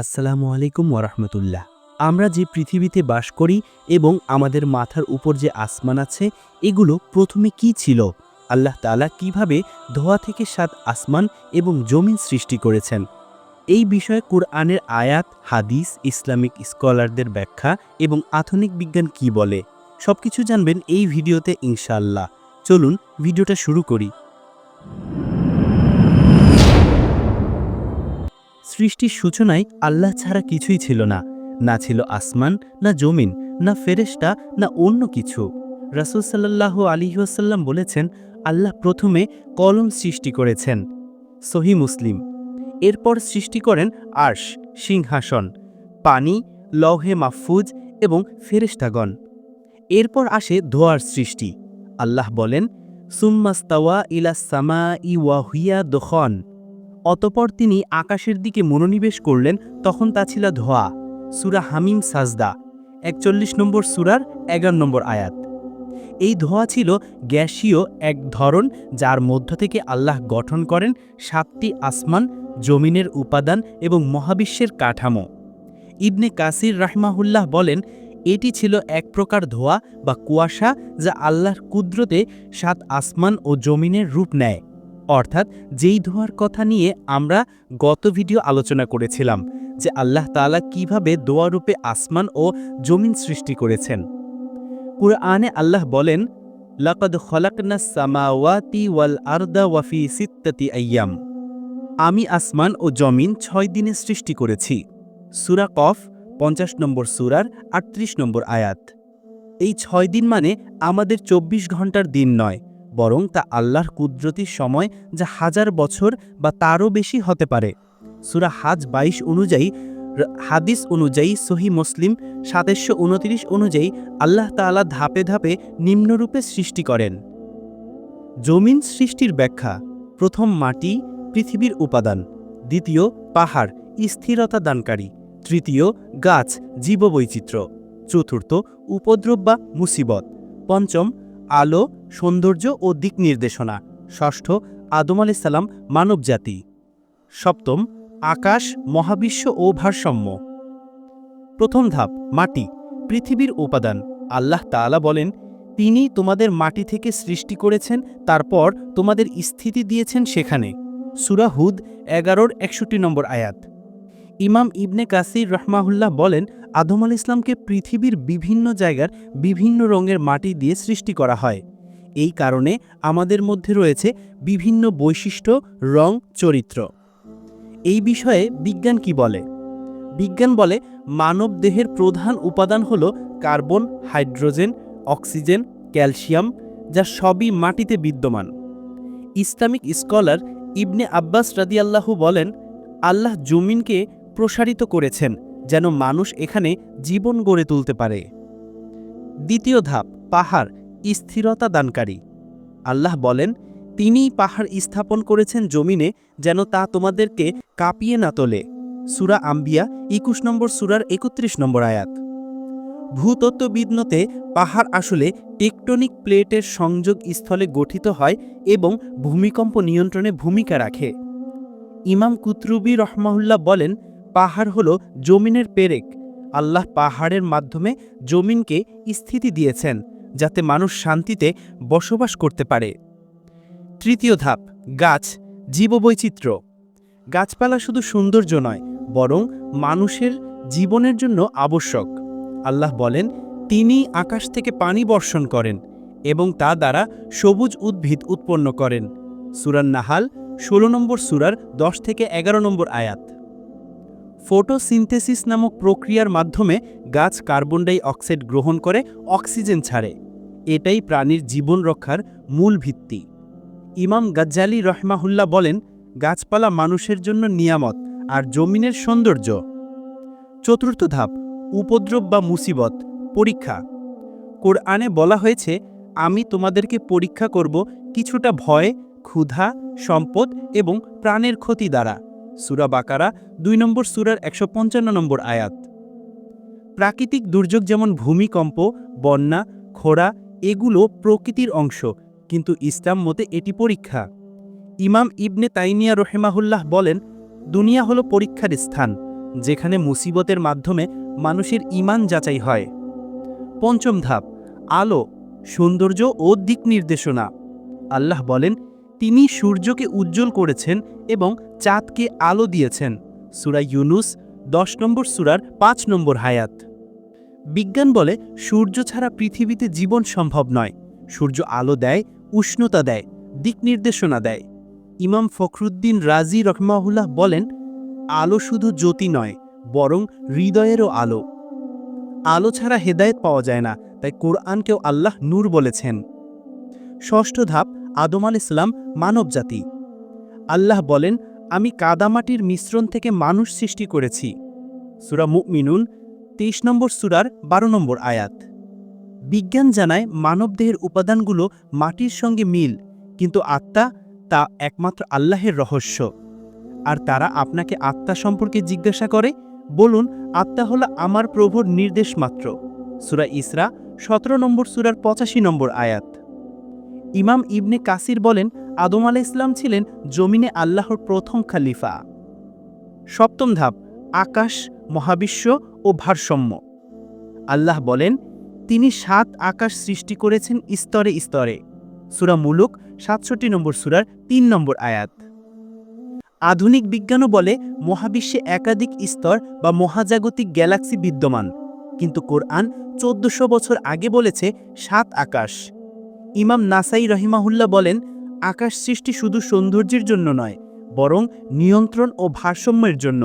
আসসালামু আলাইকুম ওরহমতুল্লাহ আমরা যে পৃথিবীতে বাস করি এবং আমাদের মাথার উপর যে আসমান আছে, এগুলো প্রথমে কি ছিল? আল্লাহ তাআলা কীভাবে ধোয়া থেকে সাত আসমান এবং জমিন সৃষ্টি করেছেন? এই বিষয়ে কুরআনের আয়াত, হাদিস, ইসলামিক স্কলারদের ব্যাখ্যা এবং আধুনিক বিজ্ঞান কি বলে? সবকিছু জানবেন এই ভিডিওতে ইনশাল্লাহ চলুন ভিডিওটা শুরু করি। সৃষ্টির সূচনায় আল্লাহ ছাড়া কিছুই ছিল না। না ছিল আসমান, না জমিন, না ফেরেশতা, না অন্য কিছু। রাসূল সাল্লাল্লাহু আলাইহি ওয়াসাল্লাম বলেছেন, আল্লাহ প্রথমে কলম সৃষ্টি করেছেন। সহি মুসলিম। এরপর সৃষ্টি করেন আর্শ, সিংহাসন, পানি, লহে মাহফুজ এবং ফেরেশতাগণ। এরপর আসে ধোয়ার সৃষ্টি। আল্লাহ বলেন, সুম্মাস্তাওয়া ইলা সামা ই ওয়াহিয়া দখন। অতপর তিনি আকাশের দিকে মনোনিবেশ করলেন, তখন তা ছিল ধোয়া। সুরা হামিম সাজদা, একচল্লিশ নম্বর সুরার এগারো নম্বর আয়াত। এই ধোয়া ছিল গ্যাসীয় এক ধরন যার মধ্য থেকে আল্লাহ গঠন করেন সাতটি আসমান, জমিনের উপাদান এবং মহাবিশ্বের কাঠামো। ইবনে কাসির রাহমাহুল্লাহ বলেন, এটি ছিল এক প্রকার ধোয়া বা কুয়াশা যা আল্লাহর কুদরতে সাত আসমান ও জমিনের রূপ নেয়। অর্থাৎ যেই ধোয়ার কথা নিয়ে আমরা গত ভিডিও আলোচনা করেছিলাম, যে আল্লাহ তাআলা কীভাবে দোয়ারূপে আসমান ও জমিন সৃষ্টি করেছেন। কুরআনে আল্লাহ বলেন, লাকাদ খলাকনা সামাওয়াতি ওয়াল আরদা ওয়াফি সিত্তাতি আয়াম আমি আসমান ও জমিন ছয় দিনে সৃষ্টি করেছি। সুরা কফ, পঞ্চাশ নম্বর সুরার আটত্রিশ নম্বর আয়াত। এই ছয় দিন মানে আমাদের চব্বিশ ঘণ্টার দিন নয় বরং তা আল্লাহর কুদরতির সময় যা হাজার বছর বা তারও বেশি হতে পারে। সুরা হাজ বাইশ অনুযায়ী হাদিস অনুযায়ী, সহি মুসলিম সাতাশশো উনতিরিশ অনুযায়ী আল্লাহ তাআলা ধাপে ধাপে নিম্নরূপে সৃষ্টি করেন। জমিন সৃষ্টির ব্যাখ্যা, প্রথম মাটি, পৃথিবীর উপাদান, দ্বিতীয় পাহাড়, স্থিরতা দানকারী, তৃতীয় গাছ, জীববৈচিত্র্য, চতুর্থ উপদ্রব বা মুসিবত, পঞ্চম আলো, সৌন্দর্য ও দিক নির্দেশনা। ষষ্ঠ, আদম আলাইসাল্লাম মানবজাতি সপ্তম, আকাশ, মহাবিশ্ব ও ভারসাম্য। প্রথম ধাপ, মাটি, পৃথিবীর উপাদান। আল্লাহ তাআলা বলেন, তিনি তোমাদের মাটি থেকে সৃষ্টি করেছেন, তারপর তোমাদের স্থিতি দিয়েছেন সেখানে। সুরাহুদ এগারোর একষট্টি নম্বর আয়াত। ইমাম ইবনে কাসির রহমাহুল্লাহ বলেন আদম আল ইসলামকে পৃথিবীর বিভিন্ন জায়গার বিভিন্ন রঙের মাটি দিয়ে সৃষ্টি করা হয়। এই কারণে আমাদের মধ্যে রয়েছে বিভিন্ন বৈশিষ্ট্য, রং, চরিত্র। এই বিষয়ে বিজ্ঞান কি বলে? বিজ্ঞান বলে মানব দেহের প্রধান উপাদান হল কার্বন, হাইড্রোজেন, অক্সিজেন, ক্যালসিয়াম, যা সবই মাটিতে বিদ্যমান। ইসলামিক স্কলার ইবনে আব্বাস রাদিয়াল্লাহু বলেন, আল্লাহ জমিনকে প্রসারিত করেছেন। যেন মানুষ এখানে জীবন গড়ে তুলতে পারে। দ্বিতীয় ধাপ, পাহাড়, স্থিরতা দানকারী। আল্লাহ বলেন, তিনিই পাহাড় স্থাপন করেছেন জমিনে যেন তা তোমাদেরকে কাঁপিয়ে না তোলে। সুরা আম্বিয়া, একুশ নম্বর সুরার একত্রিশ নম্বর আয়াত। ভূতত্ত্ববিদনতে পাহাড় আসলে টেকটনিক প্লেটের সংযোগ স্থলে গঠিত হয় এবং ভূমিকম্প নিয়ন্ত্রণে ভূমিকা রাখে। ইমাম কুতরুবি রহমাহুল্লাহ বলেন পাহাড় হল জমিনের পেরেক। আল্লাহ পাহাড়ের মাধ্যমে জমিনকে স্থিতি দিয়েছেন, যাতে মানুষ শান্তিতে বসবাস করতে পারে। তৃতীয় ধাপ, গাছ, জীববৈচিত্র্য। গাছপালা শুধু সৌন্দর্য নয়, বরং মানুষের জীবনের জন্য আবশ্যক। আল্লাহ বলেন, তিনি আকাশ থেকে পানি বর্ষণ করেন এবং তা দ্বারা সবুজ উদ্ভিদ উৎপন্ন করেন। সুরান নাহাল ষোলো নম্বর সুরার দশ থেকে এগারো নম্বর আয়াত। ফটোসিনথেসিস নামক প্রক্রিয়ার মাধ্যমে গাছ কার্বন ডাই অক্সাইড গ্রহণ করে, অক্সিজেন ছাড়ে। এটাই প্রাণীর জীবন রক্ষার মূল ভিত্তি। ইমাম গাজ্জালি রহমাহুল্লাহ বলেন, গাছপালা মানুষের জন্য নিয়ামত আর জমিনের সৌন্দর্য। চতুর্থ ধাপ, উপদ্রব বা মুসিবত, পরীক্ষা। কোরআনে বলা হয়েছে, আমি তোমাদেরকে পরীক্ষা করব কিছুটা ভয়, ক্ষুধা, সম্পদ এবং প্রাণের ক্ষতি দ্বারা। সুরা বাকারা দুই নম্বর সুরার একশো পঞ্চান্ন নম্বর আয়াত। প্রাকৃতিক দুর্যোগ যেমন ভূমিকম্প, বন্যা, খরা, এগুলো প্রকৃতির অংশ, কিন্তু ইসলাম মতে এটি পরীক্ষা। ইমাম ইবনে তাইমিয়া রহেমাহুল্লাহ বলেন, দুনিয়া হলো পরীক্ষার স্থান, যেখানে মুসিবতের মাধ্যমে মানুষের ইমান যাচাই হয়। পঞ্চম ধাপ, আলো, সৌন্দর্য ও দিক নির্দেশনা। আল্লাহ বলেন তিনি সূর্যকে উজ্জ্বল করেছেন এবং চাঁদকে আলো দিয়েছেন। সুরা ইউনুস, দশ নম্বর সুরার পাঁচ নম্বর হায়াত। বিজ্ঞান বলে, সূর্য ছাড়া পৃথিবীতে জীবন সম্ভব নয়। সূর্য আলো দেয়, উষ্ণতা দেয়, দিক নির্দেশনা দেয়। ইমাম ফখরুদ্দিন রাজি রহমাহুল্লাহ বলেন, আলো শুধু জ্যোতি নয়, বরং হৃদয়েরও আলো। আলো ছাড়া হেদায়েত পাওয়া যায় না, তাই কোরআনকেও আল্লাহ নূর বলেছেন। ষষ্ঠ ধাপ আদম আল ইসলাম মানবজাতি আল্লাহ বলেন, আমি কাদামাটির মিশ্রণ থেকে মানুষ সৃষ্টি করেছি। সুরা মুমিনুন, তেইশ নম্বর সুরার বারো নম্বর আয়াত। বিজ্ঞান জানায় মানবদেহের উপাদানগুলো মাটির সঙ্গে মিল, কিন্তু আত্মা তা একমাত্র আল্লাহের রহস্য। আর তারা আপনাকে আত্মা সম্পর্কে জিজ্ঞাসা করে, বলুন, আত্মা হলো আমার প্রভুর নির্দেশ মাত্র। সুরা ইসরা, সতেরো নম্বর সুরার পঁচাশি নম্বর আয়াত। ইমাম ইবনে কাসির বলেন, আদম আলা ইসলাম ছিলেন জমিনে আল্লাহর প্রথম খালিফা। সপ্তম ধাপ, আকাশ, মহাবিশ্ব ও ভারসাম্য। আল্লাহ বলেন, তিনি সাত আকাশ সৃষ্টি করেছেন স্তরে স্তরে। সুরা মুলুক, সাতষট্টি নম্বর সুরার তিন নম্বর আয়াত। আধুনিক বিজ্ঞানও বলে, মহাবিশ্বে একাধিক স্তর বা মহাজাগতিক গ্যালাক্সি বিদ্যমান। কিন্তু কোরআন চোদ্দশো বছর আগে বলেছে, সাত আকাশ। ইমাম নাসাই রহিমাহুল্লা বলেন, আকাশ সৃষ্টি শুধু সৌন্দর্যের জন্য নয়, বরং নিয়ন্ত্রণ ও ভারসাম্যের জন্য।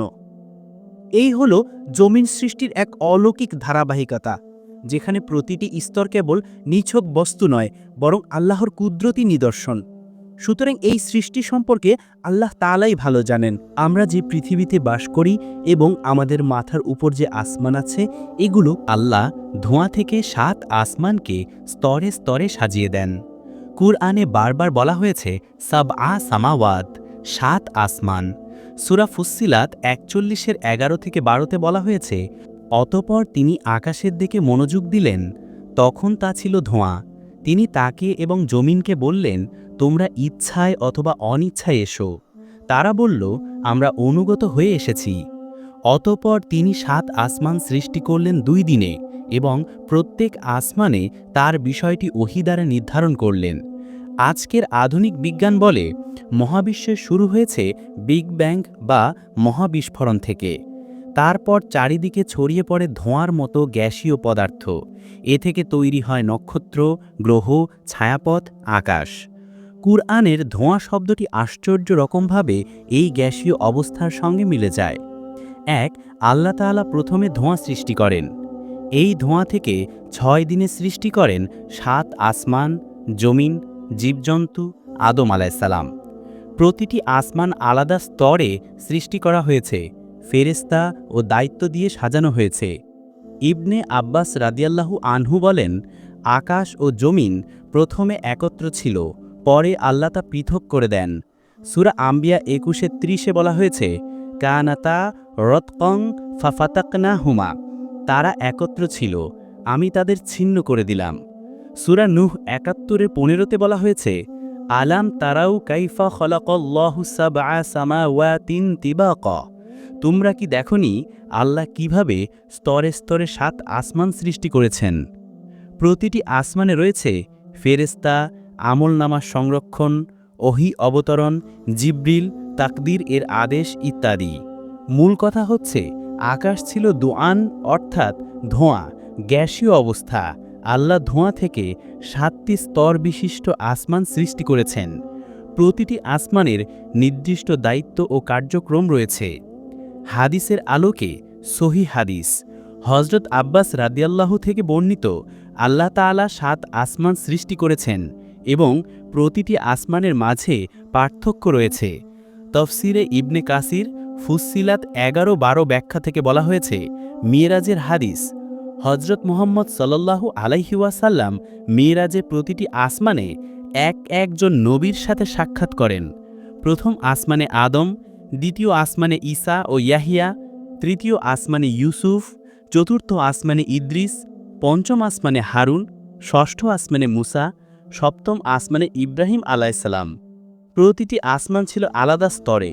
এই হল জমিন সৃষ্টির এক অলৌকিক ধারাবাহিকতা, যেখানে প্রতিটি স্তর কেবল নিছক বস্তু নয়, বরং আল্লাহর কুদরতি নিদর্শন। সুতরাং এই সৃষ্টি সম্পর্কে আল্লাহ তালাই ভালো জানেন। আমরা যে পৃথিবীতে বাস করি এবং আমাদের মাথার উপর যে আসমান আছে, এগুলো আল্লাহ ধোঁয়া থেকে সাত আসমানকে স্তরে স্তরে সাজিয়ে দেন। কুরআনে বারবার বলা হয়েছে সাব আ সামাওয়াত, সাত আসমান। সুরা ফুসিলাত একচল্লিশের এগারো থেকে বারোতে বলা হয়েছে, অতপর তিনি আকাশের দিকে মনোযোগ দিলেন, তখন তা ছিল ধোঁয়া। তিনি তাকে এবং জমিনকে বললেন তোমরা ইচ্ছায় অথবা অনিচ্ছায় এসো। তারা বলল, আমরা অনুগত হয়ে এসেছি। অতপর তিনি সাত আসমান সৃষ্টি করলেন দুই দিনে এবং প্রত্যেক আসমানে তার বিষয়টি ওহি দ্বারা নির্ধারণ করলেন। আজকের আধুনিক বিজ্ঞান বলে মহাবিশ্বের শুরু হয়েছে বিগ ব্যাং বা মহাবিস্ফোরণ থেকে। তারপর চারিদিকে ছড়িয়ে পড়ে ধোঁয়ার মতো গ্যাসীয় পদার্থ। এ থেকে তৈরি হয় নক্ষত্র, গ্রহ, ছায়াপথ, আকাশ। কুরআনের ধোঁয়া শব্দটি আশ্চর্য রকমভাবে এই গ্যাসীয় অবস্থার সঙ্গে মিলে যায়। এক, আল্লাহ তাআলা প্রথমে ধোঁয়া সৃষ্টি করেন। এই ধোঁয়া থেকে ছয় দিনে সৃষ্টি করেন সাত আসমান, জমিন, জীবজন্তু, আদম আলাইসালাম প্রতিটি আসমান আলাদা স্তরে সৃষ্টি করা হয়েছে ফেরেস্তা ও দায়িত্ব দিয়ে সাজানো হয়েছে। ইবনে আব্বাস রাদিয়াল্লাহু আনহু বলেন, আকাশ ও জমিন প্রথমে একত্র ছিল পরে আল্লাহ তা পৃথক করে দেন। সুরা আম্বিয়া একুশে ত্রিশে বলা হয়েছে কানাতা রতকং ফাফাতাকনা হুমা তারা একত্র ছিল, আমি তাদের ছিন্ন করে দিলাম। সুরা নুহ একাত্তরে পনেরোতে বলা হয়েছে, আলাম তারাউ কাইফা খলাকল্লাহু সাবআ সামাওয়াতিন তিবাক তোমরা কি দেখনি আল্লাহ কীভাবে স্তরে স্তরে সাত আসমান সৃষ্টি করেছেন? প্রতিটি আসমানে রয়েছে ফেরেস্তা আমলনামা সংরক্ষণ, ওহি অবতরণ, জিব্রিল, তাকদির এর আদেশ ইত্যাদি। মূল কথা হচ্ছে, আকাশ ছিল দোয়ান অর্থাৎ ধোঁয়া, গ্যাসীয় অবস্থা। আল্লাহ ধোঁয়া থেকে সাতটি স্তর বিশিষ্ট আসমান সৃষ্টি করেছেন। প্রতিটি আসমানের নির্দিষ্ট দায়িত্ব ও কার্যক্রম রয়েছে। হাদিসের আলোকে সহি হাদিস। হজরত আব্বাস রাদিয়াল্লাহু থেকে বর্ণিত, আল্লাহ তাআলা সাত আসমান সৃষ্টি করেছেন। এবং প্রতিটি আসমানের মাঝে পার্থক্য রয়েছে। তফসিরে ইবনে কাসির ফুসিলাত এগারো বারো ব্যাখ্যা থেকে বলা হয়েছে মিয়েরাজের হাদিস হজরত মোহাম্মদ সাল্লাল্লাহু আলাইহিওয়াসাল্লাম মিয়েরাজে প্রতিটি আসমানে এক একজন নবীর সাথে সাক্ষাৎ করেন। প্রথম আসমানে আদম, দ্বিতীয় আসমানে ঈসা ও ইয়াহিয়া, তৃতীয় আসমানে ইউসুফ, চতুর্থ আসমানে ইদ্রিস, পঞ্চম আসমানে হারুন, ষষ্ঠ আসমানে মুসা সপ্তম আসমানে ইব্রাহিম আলাইসাল্লাম প্রতিটি আসমান ছিল আলাদা স্তরে,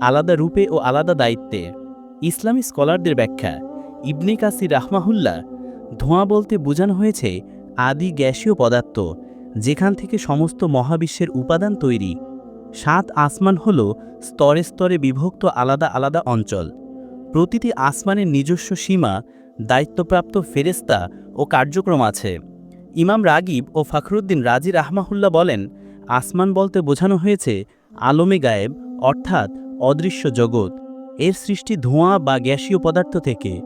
আলাদা রূপে ও আলাদা দায়িত্বে। ইসলামী স্কলারদের ব্যাখ্যা, ইবনে কাসির রাহমাহুল্লাহ ধোঁয়া বলতে বোঝানো হয়েছে আদি গ্যাসীয় পদার্থ, যেখান থেকে সমস্ত মহাবিশ্বের উপাদান তৈরি। সাত আসমান হল স্তরে স্তরে বিভক্ত আলাদা আলাদা অঞ্চল। প্রতিটি আসমানের নিজস্ব সীমা, দায়িত্বপ্রাপ্ত ফেরেস্তা ও কার্যক্রম আছে। ইমাম রাগিব ও ফখরুদ্দিন রাজি রাহমাহুল্লাহ বলেন, আসমান বলতে বোঝানো হয়েছে, আলমে গায়েব, অর্থাৎ অদৃশ্য জগৎ। এর সৃষ্টি ধোঁয়া বা গ্যাসীয় পদার্থ থেকে।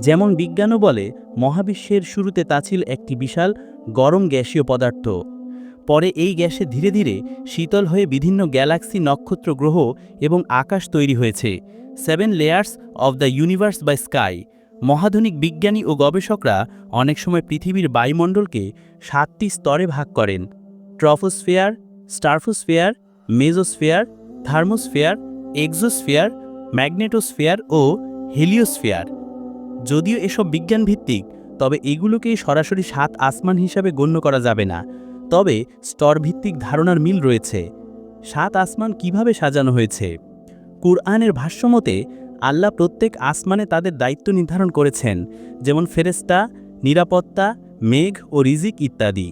যেমন বিজ্ঞানও বলে, মহাবিশ্বের শুরুতে তা ছিল একটি বিশাল, গরম গ্যাসীয় পদার্থ। পরে এই গ্যাসে ধীরে ধীরে শীতল হয়ে বিভিন্ন গ্যালাক্সি নক্ষত্র গ্রহ এবং আকাশ তৈরি হয়েছে। Seven layers of the universe by sky. মহাধুনিক বিজ্ঞানী ও গবেষকরা অনেক সময় পৃথিবীর বায়ুমণ্ডলকে সাতটি স্তরে ভাগ করেন। Troposphere, stratosphere mesosphere thermosphere, exosphere, magnetosphere ও হেলিওস্ফিয়ার। যদিও এসব বিজ্ঞান ভিত্তিক তবে এগুলোকেই সরাসরি সাত আসমান হিসাবে গণ্য করা যাবে না। তবে স্তরভিত্তিক ধারণার মিল রয়েছে। সাত আসমান কীভাবে সাজানো হয়েছে? কুরআনের ভাষ্যমতে আল্লাহ প্রত্যেক আসমানে তাদের দায়িত্ব নির্ধারণ করেছেন, যেমন ফেরেস্তা নিরাপত্তা, মেঘ ও রিজিক ইত্যাদি।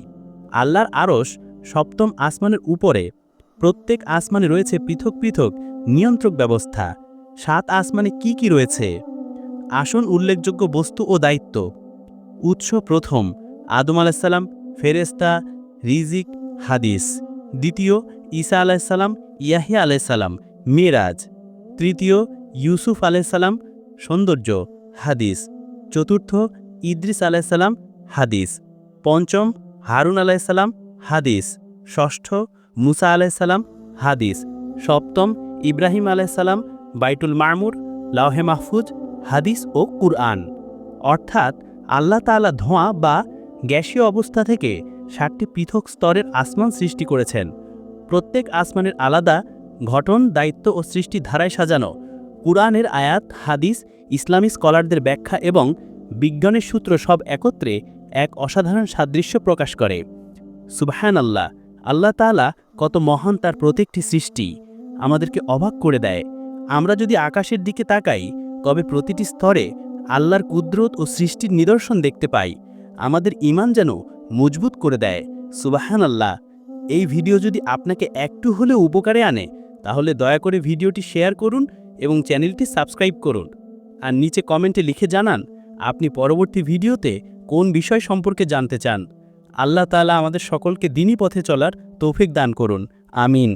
আল্লাহর আরশ সপ্তম আসমানের উপরে, প্রত্যেক আসমানে রয়েছে পৃথক পৃথক নিয়ন্ত্রক ব্যবস্থা। সাত আসমানে কি কি রয়েছে? আসন উল্লেখযোগ্য বস্তু ও দায়িত্ব। উৎস প্রথম, আদম আলাইসাল্লাম ফেরেস্তা রিজিক, হাদিস। দ্বিতীয়, ঈসা আলাইসাল্লাম ইয়াহিয়া আলাইসাল্লাম মেরাজ। তৃতীয় ইউসুফ আলাইসাল্লাম সৌন্দর্য, হাদিস। চতুর্থ, ইদ্রিস আলাইসাল্লাম হাদিস। পঞ্চম, হারুন আলাইসাল্লাম হাদিস। ষষ্ঠ, মুসা আলাইসাল্লাম হাদিস। সপ্তম, ইব্রাহিম আলাইসাল্লাম বাইতুল মারমুর লাউহে মাহফুজ, হাদিস ও কুরআন। অর্থাৎ আল্লাহ তাআলা ধোঁয়া বা গ্যাসীয় অবস্থা থেকে ষাটটি পৃথক স্তরের আসমান সৃষ্টি করেছেন। প্রত্যেক আসমানের আলাদা ঘটন দায়িত্ব ও সৃষ্টি ধারায় সাজানো। কুরআনের আয়াত, হাদিস, ইসলামী স্কলারদের ব্যাখ্যা এবং বিজ্ঞানের সূত্র সব একত্রে এক অসাধারণ সাদৃশ্য প্রকাশ করে। সুবহান আল্লাহ আল্লাহ তাআলা কত মহান তার প্রত্যেকটি সৃষ্টি আমাদেরকে অবাক করে দেয়। আমরা যদি আকাশের দিকে তাকাই, তবে প্রতিটি স্তরে আল্লাহর কুদরত ও সৃষ্টির নিদর্শন দেখতে পাই। আমাদের ইমান যেন মজবুত করে দেয়। সুবাহান আল্লাহ এই ভিডিও যদি আপনাকে একটু হলেও উপকারে আনে, তাহলে দয়া করে ভিডিওটি শেয়ার করুন এবং চ্যানেলটি সাবস্ক্রাইব করুন। আর নিচে কমেন্টে লিখে জানান, আপনি পরবর্তী ভিডিওতে কোন বিষয় সম্পর্কে জানতে চান। আল্লাহ তালা আমাদের সকলকে দিনই পথে চলার তৌফিক দান করুন। আমিন।